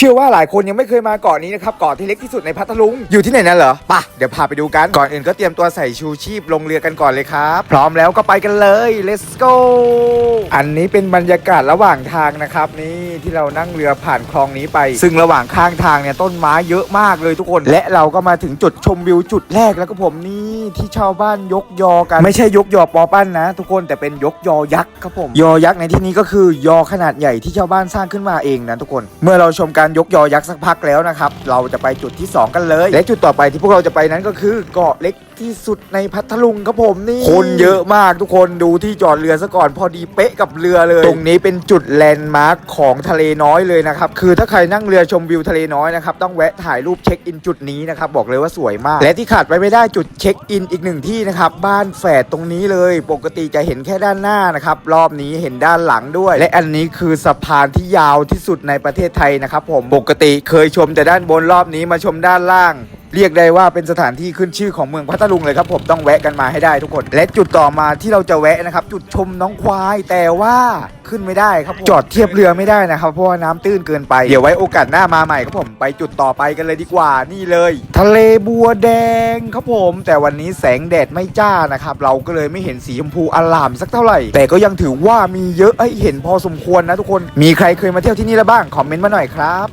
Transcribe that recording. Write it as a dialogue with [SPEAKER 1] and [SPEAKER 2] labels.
[SPEAKER 1] เชื่อว่าหลายคนยังไม่เคยมาเกาะนี้นะครับเกาะที่เล็กที่สุดในพัทลุง อยู่ที่ไหนนั่นเหรอปะเดี๋ยวพาไปดูกัน ก่อนอื่นก็เตรียมตัวใส่ชูชีพลงเรือกันก่อนเลยครับ พร้อมแล้วก็ไปกันเลย let's go อันนี้เป็นบรรยากาศระหว่างทางนะครับนี่ที่เรานั่งเรือผ่านคลองนี้ไป ซึ่งระหว่างข้างทางเนี่ยต้นไม้เยอะมากเลยทุกคน และเราก็มาถึงจุดชมวิวจุดแรกแล้วก็ผมนี่ที่ชาวบ้านยกยอกัน ไม่ใช่ยกยอปอปั้นนะ ทุกคนแต่เป็นยกยอยักษ์ครับผมยอยักษ์ในที่นี้ก็คือยอขนาดใหญ่ที่ชาวบ้านสร้างขึ้นมาเองนะทุกคน เมื่อเราชมการยกยอยักษ์สักพักแล้วนะครับ เราจะไปจุดที่ 2 กันเลย และจุดต่อไปที่พวกเราจะไปนั้นก็คือเกาะเล็ก ที่สุดในพัทลุงครับผมนี่คนเยอะมากทุกคนดูที่จอดเรือซะก่อนพอดีเป๊ะกับเรือเลย ตรงนี้เป็นจุดแลนด์มาร์คของทะเลน้อยเลยนะครับคือถ้าใครนั่งเรือชมวิวทะเลน้อยนะครับต้องแวะถ่ายรูปเช็คอินจุดนี้นะครับบอกเลยว่าสวยมาก และที่ขาดไปไม่ได้จุดเช็คอินอีกหนึ่งที่นะครับบ้านแฝดตรงนี้เลย ปกติจะเห็นแค่ด้านหน้านะครับรอบนี้เห็นด้านหลังด้วย และอันนี้คือสะพานที่ยาวที่สุดในประเทศไทยนะครับผมปกติเคยชมแต่ด้านบนรอบนี้มาชมด้านล่าง เรียกได้ว่าเป็นสถานที่ขึ้นชื่อของเมืองพัทลุงเลยครับผมต้องแวะกันมาให้ได้ทุกคน และจุดต่อมาที่เราจะแวะนะครับ จุดชมน้องควายแต่ว่าขึ้นไม่ได้ครับจอดเทียบเรือไม่ได้นะครับ เพราะว่าน้ำตื้นเกินไป เดี๋ยวไว้โอกาสหน้ามาใหม่ครับผมไปจุดต่อไปกันเลยดีกว่านี่เลย ทะเลบัวแดงครับผม แต่วันนี้แสงแดดไม่จ้านะครับ เราก็เลยไม่เห็นสีชมพูอลามสักเท่าไหร่ แต่ก็ยังถือว่ามีเยอะให้เห็นพอสมควรนะทุกคน มีใครเคยมาเที่ยวที่นี่แล้วบ้างคอมเมนต์มาหน่อยครับ